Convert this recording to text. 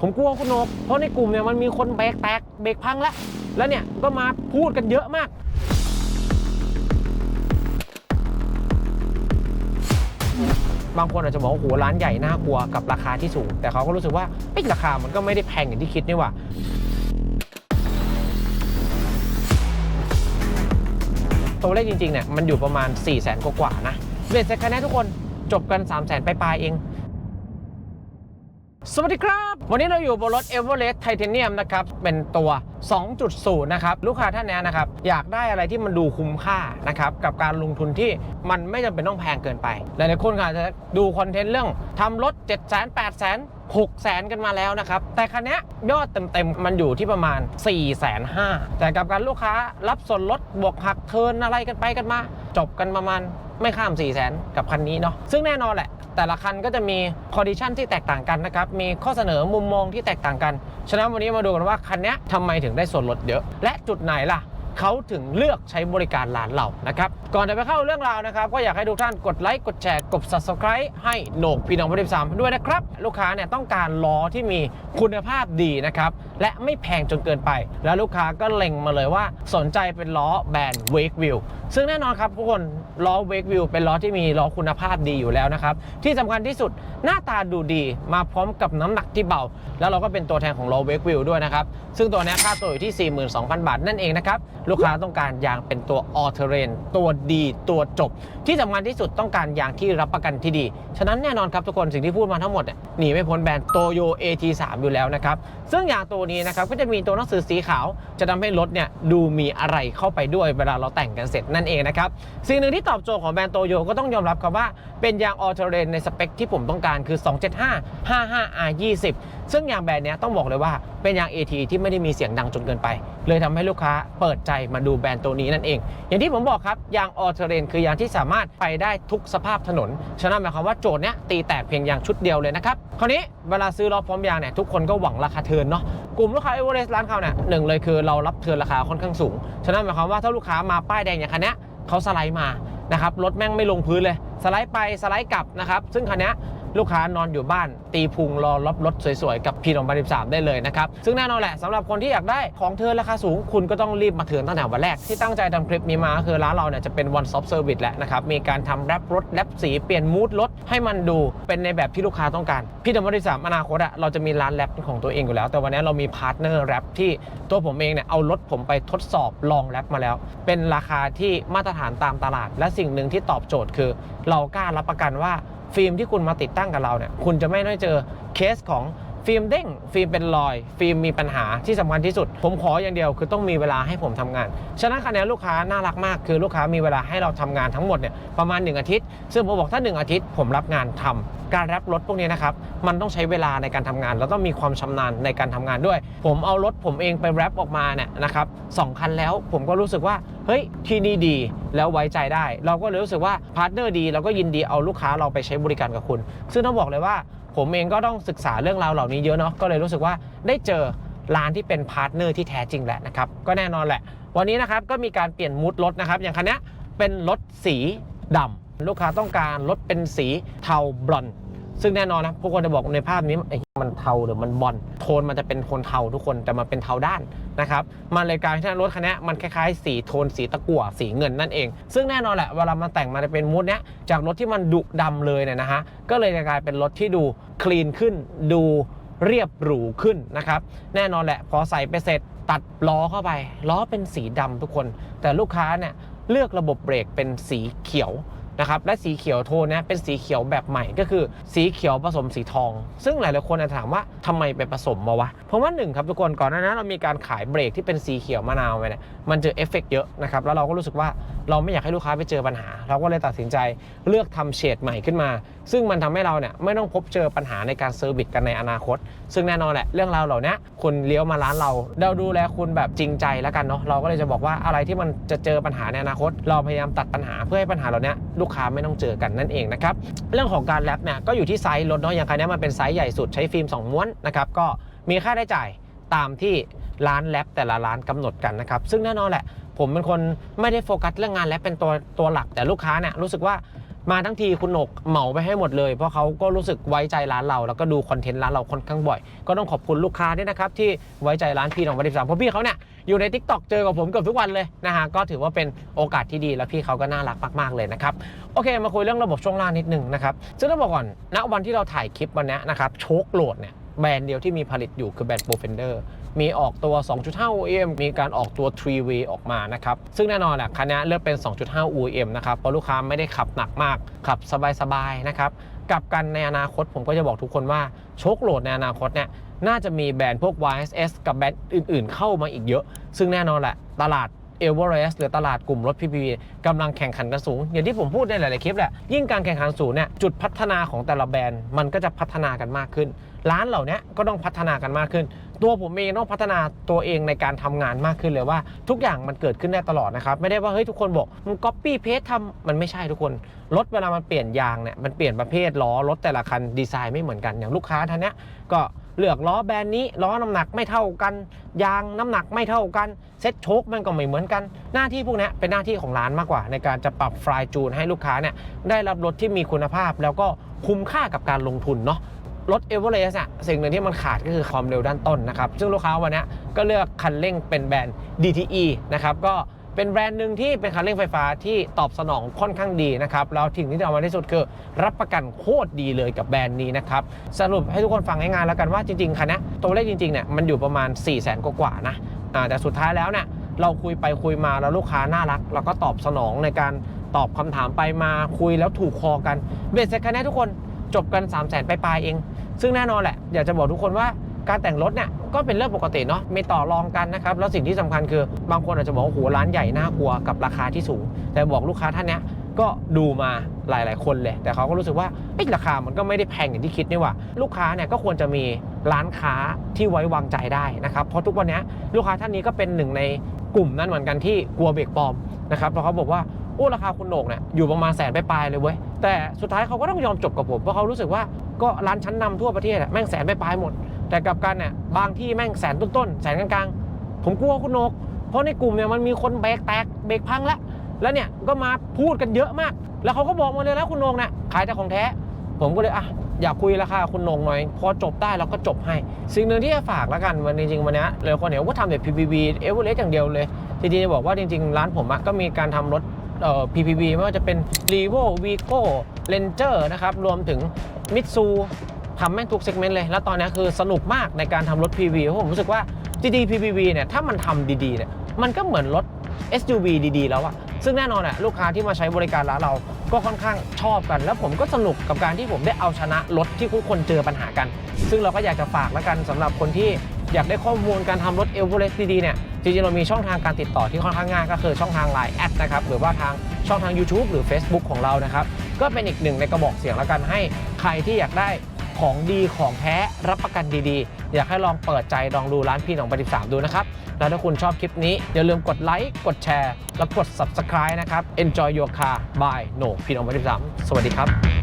ผมกลัวคุณนก เพราะในกลุ่มเนี่ยมันมีคนเบรกแตกเบรกพังแล้ว แล้วเนี่ยก็มาพูดกันเยอะมากบางคนอาจจะบอกว่าโหร้านใหญ่น่ากลัวกับราคาที่สูง แต่เขาก็รู้สึกว่าเอ้ราคามันก็ไม่ได้แพงอย่างที่คิดนี่หว่าตัวเลขจริงๆเนี่ยมันอยู่ประมาณ4 0 0แสนกว่าๆนะเบ็ดเสร็จคะแนนทุกคนจบกัน3 0 0แสนไปปลายเอง สวัสดีครับ วันนี้เราอยู่บนรถ e v e r e s t Titanium นะครับ เป็นตัว 2.0 นะครับ ลูกค้าท่านนี้นะครับ อยากได้อะไรที่มันดูคุ้มค่านะครับ กับการลงทุนที่มันไม่จำเป็นต้องแพงเกินไป หลายๆคนอาจจะดูคอนเทนต์เรื่องทำรถ 7 0 0 0 0 8 0 0 0 6แสนกันมาแล้วนะครับ แต่คันนี้ยอดเต็มๆ มันอยู่ที่ประมาณ4 5 0 0 0แต่กับการลูกค้ารับส่วนลดบวกหักเทินอะไรกันไปกันมา จบกันประมาณไม่ข้าม 4 0 0แสนกับคันนี้เนาะซึ่งแน่นอนแหละ แต่ละคันก็จะมีคอดิชันที่แตกต่างกันนะครับ มีข้อเสนอมุมมองที่แตกต่างกัน ฉะนั้นวันนี้มาดูกันว่าคันนี้ทำไมถึงได้ส่วนลดเยอะ และจุดไหนล่ะ เขาถึงเลือกใช้บริการร้านเรานะครับ ก่อนจะไปเข้าเรื่องราวนะครับ ก็อยากให้ทุกท่านกดไลค์กดแชร์กด subscribe ให้โหนกพี่น้องบริษัทด้วยนะครับ ลูกค้าเนี่ยต้องการล้อที่มีคุณภาพดีนะครับ และไม่แพงจนเกินไป แล้วลูกค้าก็เล็งมาเลยว่าสนใจเป็นล้อแบรนด์ Wake Wheel ซึ่งแน่นอนครับทุกคนล้อ Wake Wheel เป็นล้อที่มีล้อคุณภาพดีอยู่แล้วนะครับ ที่สำคัญที่สุดหน้าตาดูดีมาพร้อมกับน้ำหนักที่เบา แล้วเราก็เป็นตัวแทนของล้อ Wake Wheel ด้วยนะครับ ซึ่งตัวนี้ค่าตัวอยู่ที่ 42,000 บาทนั่นเองนะครับลูกค้าต้องการยางเป็นตัว All Terrain ตัวดีตัวจบ ที่สำคัญที่สุดต้องการยางที่รับประกันที่ดี ฉะนั้นแน่นอนครับทุกคนสิ่งที่พูดมาทั้งหมดหนีไม่พ้นแบรนด์โตโย AT3 อยู่แล้วนะครับซึ่งยางตัวนี้นะครับก็จะมีตัวหนังสือสีขาว จะทำให้รถเนี่ยดูมีอะไรเข้าไปด้วยเวลาเราแต่งกันเสร็จนั่นเองนะครับสิ่งหนึ่งที่ตอบโจทย์ของแบรนด์โตโยก็ต้องยอมรับครับว่าเป็นยาง All Terrain ในสเปคที่ผมต้องการคือ 275 55R20 ซึ่งยางแบรนด์นี้ต้องบอกเลยว่า เป็นยาง AT ที่ไม่ได้มีเสียงดังจนเกินไป เลยทำให้ลูกค้าเปิดใจมาดูแบรนด์ตัวนี้นั่นเอง อย่างที่ผมบอกครับ ยาง All Terrain คือยางที่สามารถไปได้ทุกสภาพถนน ฉะนั้นหมายความว่าโจทย์เนี้ยตีแตกเพียงยางชุดเดียวเลยนะครับ คราวนี้เวลาซื้อล้อพร้อมยางเนี่ยทุกคนก็หวังราคาเทินเนาะกลุ่มลูกค้าเอเวอเรสต์ร้านเขาเนี่ยหนึ่งเลยคือเรารับเทินราคาค่อนข้างสูง ฉะนั้นหมายความว่าถ้าลูกค้ามาป้ายแดงอย่างคันเนี้ยเขาสไลด์มานะครับรถแม่งไม่ลงพื้นเลย สไลด์ไปสไลด์กลับนะครับซึ่งคันเนี้ยลูกค้านอนอยู่บ้าน ตีพุงรอรับรถสวยๆ กับพีนองบาริสามได้เลยนะครับ ซึ่งแน่นอนแหละสำหรับคนที่อยากได้ของเทิร์นราคาสูง คุณก็ต้องรีบมาเทิร์นตั้งแต่วันแรก ที่ตั้งใจทำคลิปนี้มาคือร้านเราเนี่ยจะเป็น one stop service แล้วนะครับ มีการทำแรปรถแรปสีเปลี่ยนมูดรถให้มันดูเป็นในแบบที่ลูกค้าต้องการพี่ดมบริษัทอนาคตอะเราจะมีร้านแรปของตัวเองอยู่แล้ว แต่วันนี้เรามีพาร์ทเนอร์แรปที่ตัวผมเองเนี่ยเอารถผมไปทดสอบลองแรปมาแล้ว เป็นราคาที่มาตรฐานตามตลาด และสิ่งหนึ่งที่ตอบโจทย์คือ เรากล้ารับประกันว่า ฟิล์มที่คุณมาติดตั้งกับเราเนี่ยคุณจะไม่ได้เจอเคสของ ฟิล์มเด้งฟิล์มเป็นรอย ฟิล์มมีปัญหาที่สำคัญที่สุด ผมขออย่างเดียวคือต้องมีเวลาให้ผมทำงาน ฉะนั้นคันนลูกค้าน่ารักมาก คือลูกค้ามีเวลาให้เราทำงานทั้งหมดเนี่ยประมาณ 1 อาทิตย์ ซึ่งผมบอกถ้า 1 อาทิตย์ ผมรับงานทำการแรปรถพวกนี้นะครับมันต้องใช้เวลาในการทำงาน แล้วต้องมีความชำนาญในการทำงานด้วย ผมเอารถผมเองไปแรปออกมาเนี่ยนะครับสองคันแล้วผมก็รู้สึกว่าเฮ้ยที่นี่ดีแล้วไว้ใจได้ เราก็เลยรู้สึกว่าพาร์ทเนอร์ดีเราก็ยินดีเอาลูกค้าเราไปใช้บริการกับคุณ ซึ่งต้องบอกเลยว่า ผมเองก็ต้องศึกษาเรื่องราวเหล่านี้เยอะเนาะก็เลยรู้สึกว่าได้เจอร้านที่เป็นพาร์ทเนอร์ที่แท้จริงแหละนะครับก็แน่นอนแหละ วันนี้นะครับก็มีการเปลี่ยนมูดรถนะครับ อย่างคันนี้เป็นรถสีดำลูกค้าต้องการรถเป็นสีเทาบลอน ซึ่งแน่นอนนะพวกคนจะบอกในภาพนี้ไอ้มันเทาหรือมันบอลโทนมันจะเป็นโทนเทาทุกคนแต่มันเป็นเทาด้านนะครับมันเลยกลายเป็นรถคันนี้มันคล้ายๆ สีโทนสีตะกั่วสีเงินนั่นเอง ซึ่งแน่นอนแหละเวลามันแต่งมาจะเป็นมูดเนี้ยจากรถที่มันดุดำเลยเนี่ยนะฮะก็เลยจะกลายเป็นรถที่ดูคลีนขึ้นดูเรียบหรูขึ้นนะครับแน่นอนแหละพอใส่ไปเสร็จตัดล้อเข้าไป ล้อเป็นสีดำทุกคน แต่ลูกค้าเนี่ยเลือกระบบเบรกเป็นสีเขียว นะครับและสีเขียวโทนนี้เป็นสีเขียวแบบใหม่ก็คือ สีเขียวผสมสีทอง ซึ่งหลายๆคนอาจจะถามว่าทำไมไปผสมมาวะ เพราะว่าหนึ่งครับทุกคนก่อนหน้านั้นเรามีการขายเบรกที่เป็นสีเขียวมะนาวไปเนี่ยมันเจอเอฟเฟกต์เยอะนะครับแล้วเราก็รู้สึกว่าเราไม่อยากให้ลูกค้าไปเจอปัญหา เราก็เลยตัดสินใจเลือกทำเฉดใหม่ขึ้นมา ซึ่งมันทำให้เราเนี่ยไม่ต้องพบเจอปัญหาในการเซอร์วิสกันในอนาคต ซึ่งแน่นอนแหละเรื่องราวเหล่านี้คุณเลี้ยวมาร้านเราเราดูแลคุณแบบจริงใจแล้วกันเนาะเราก็เลยจะบอกว่าอะไรที่มันจะเจอปัญหาในอนาคต เราพยายามตัดปัญหาเพื่อให้ปัญหาเหล่านี้ลูกค้าไม่ต้องเจอกันนั่นเองนะครับเรื่องของการแรปเนี่ยก็อยู่ที่ไซส์รถเนาะอย่างคันนี้มันเป็นไซส์ใหญ่สุดใช้ฟิล์ม2ม้วนนะครับก็มีค่าได้จ่ายตามที่ร้านแรปแต่ละร้านกำหนดกันนะครับซึ่งแน่นอนแหละผมเป็นคนไม่ได้โฟกัสเรื่องงานแรปเป็นตัวตัวหลักแต่ลูกค้าเนี่ยรู้สึกว่า มาทั้งทีคุณหนกเหมาไปให้หมดเลย เพราะเขาก็รู้สึกไว้ใจร้านเรา แล้วก็ดูคอนเทนต์ร้านเราค่อนข้างบ่อย ก็ต้องขอบคุณลูกค้าด้วยนะครับ ที่ไว้ใจร้านพี่หนองวันที่สามเพราะพี่เขาเนี่ยอยู่ใน t ิ k t o k เจอกับผมเกือบทุกวันเลยนะฮะก็ถือว่าเป็นโอกาสที่ดีแล้วพี่เขาก็น่ารักมาก ๆ เลยนะครับ โอเค มาคุยเรื่องระบบช่วงล่างนิดนึงนะครับซึ่งต้องบอกก่อนณวันที่เราถ่ายคลิปวันนี้นะครับโชคโหลดเนี่ยแบรนด์เดียวที่มีผลิตอยู่คือแบรนด์ Profender มีออกตัว 2.5 OEM มีการออกตัว 3-way ออกมานะครับ ซึ่งแน่นอนแหละคันนี้เลือกเป็น 2.5 OEM นะครับเพราะลูกค้าไม่ได้ขับหนักมาก ขับสบายๆนะครับกับกันในอนาคตผมก็จะบอกทุกคนว่าโชคโหลดในอนาคตเนี่ยน่าจะมีแบรนด์พวก YSS กับแบรนด์อื่นๆ เข้ามาอีกเยอะ ซึ่งแน่นอนแหละตลาดเอเวอเรสต์หรือตลาดกลุ่มรถ PPV กำลังแข่งขันกันสูง อย่างที่ผมพูดในหลาย ๆ คลิปแหละ ยิ่งการแข่งขันสูงเนี่ยจุดพัฒนาของแต่ละแบรนด์มันก็จะพัฒนากันมากขึ้น ร้านเหล่านี้ก็ต้องพัฒนากันมากขึ้น ตัวผมเองต้องพัฒนาตัวเองในการทำงานมากขึ้นเลยว่า ทุกอย่างมันเกิดขึ้นได้ตลอดนะครับไม่ได้ว่าเฮ้ยทุกคนบอกมึงก๊อปปี้เพจทำมันไม่ใช่ทุกคนรถเวลามันเปลี่ยนยางเนี่ยมันเปลี่ยนประเภทล้อรถแต่ละคันดีไซน์ไม่เหมือนกันอย่างลูกค้าท่านเนี้ยก็เลือกล้อแบรนด์นี้ล้อน้ำหนักไม่เท่ากัน ยางน้ำหนักไม่เท่ากันเซ็ตโชคมันก็ไม่เหมือนกัน หน้าที่พวกนี้เป็นหน้าที่ของร้านมากกว่า ในการจะปรับฟลายจูนให้ลูกค้าเนี่ยได้รับรถที่มีคุณภาพแล้วก็คุ้มค่ากับการลงทุนเนาะ รถเอเวอเรสต์อะสิ่งหนึ่งที่มันขาดก็คือความเร็วด้านต้นนะครับ ซึ่งลูกค้าวันนี้ก็เลือกคันเร่งเป็นแบรนด์ DTE นะครับก็เป็นแบรนด์หนึ่งที่เป็นคันเร่งไฟฟ้าที่ตอบสนองค่อนข้างดีนะครับแล้วสิ่งที่จะเอามาที่สุดคือ รับประกันโคตรดีเลยกับแบรนด์นี้นะครับสรุปให้ทุกคนฟังง่ายๆแล้วกันว่าจริงๆคันนี้ตัวเลขจริงๆเนี่ยมันอยู่ประมาณ 4 0 0 0 0 0กว่าๆนะแต่สุดท้ายแล้วเนี่ยเราคุยไปคุยมาแล้วลูกค้าน่ารัก แล้วก็ตอบสนองในการตอบคำถามไปมาคุยแล้วถูกคอกันเบสเซ็ตคันนี้ทุกคน จบกัน 3 0 0 0 0 0ปลายๆเอง ซึ่งแน่นอนแหละ อยากจะบอกทุกคนว่าการแต่งรถเนี่ยก็เป็นเรื่องปกติเนาะมีต่อรองกันนะครับ แล้วสิ่งที่สำคัญคือบางคนอาจจะบอกว่าโหร้านใหญ่น่ากลัวกับราคาที่สูง แต่บอกลูกค้าท่านเนี้ยก็ดูมาหลาย ๆ คนเลย แต่เขาก็รู้สึกว่าเอ้ราคามันก็ไม่ได้แพงอย่างที่คิดนี่ว่า ลูกค้าเนี่ยก็ควรจะมีร้านค้าที่ไว้วางใจได้นะครับ เพราะทุกวันนี้ลูกค้าท่านนี้ก็เป็นหนึ่งในกลุ่มนั้นเหมือนกันที่กลัวเบรกปลอมนะครับเพราะเขาบอกว่าโอ้ราคาคุณโหนกเนี่ยอยู่ประมาณแสนปลายๆเลยเว้ย แต่สุดท้ายเขาก็ต้องยอมจบกับผมเพราะเขารู้สึกว่าก็ร้านชั้นนำทั่วประเทศแม่งแสนไปลายหมด แต่กับกันเนี่ยบางที่แม่งแสนต้นๆแสนกลางๆ ผมกลัวคุณโหนก เพราะในกลุ่มเนี่ยมันมีคนเบรกแตกเบรกพังแล้วแล้วเนี่ยก็มาพูดกันเยอะมาก แล้วเขาก็บอกมาเลยแล้วคุณโหนกเนี่ยขายแต่ของแท้ ผมก็เลยอะอยากคุยราคาคุณโหนงหน่อย พอจบได้เราก็จบให้ สิ่งหนึ่งที่จะฝากแล้วกันวันจริงๆวันนี้เลยคนเห็นว่าทำแต่ PPV เอเวอเรสต์อย่างเดียวเลยจริงๆจะบอกว่าจริง ๆ ร้านผมก็มีการทำรถ PPV ไม่ว่าจะเป็น r e v o Vigo Ranger นะครับ รวมถึง Mitsu ทำแม่งทุกเซกเมนต์เลย แล้วตอนนี้คือสนุกมากในการทำรถ PV เพราะผมรู้สึกว่าจริงๆ PPV เนี่ยถ้ามันทำดีๆเนี่ยมันก็เหมือนรถ SUV ดีๆ แล้วอะซึ่งแน่นอนอะลูกค้าที่มาใช้บริการร้านเราก็ค่อนข้างชอบกัน แล้วผมก็สนุกกับการที่ผมได้เอาชนะรถที่ทุกคนเจอปัญหากัน ซึ่งเราก็อยากจะฝากแล้วกันสำหรับคนที่อยากได้ข้อมูลการทำรถเอเวอเรสต์ดีๆเนี่ย จริงๆเรามีช่องทางการติดต่อที่ค่อนข้างง่ายก็คือช่องทาง Line แอดนะครับหรือว่าทางช่องทาง YouTube หรือ Facebook ของเรานะครับก็เป็นอีกหนึ่งในกระบอกเสียงแล้วกันให้ใครที่อยากได้ของดีของแท้รับประกันดีๆ อยากให้ลองเปิดใจลองดูร้านพี่หนองปฏิสามดูนะครับ แล้วถ้าคุณชอบคลิปนี้ อย่าลืมกดไลค์กดแชร์ แล้วกด subscribe นะครับ Enjoy your car by โหนพี่หนองปฏิสามสวัสดีครับ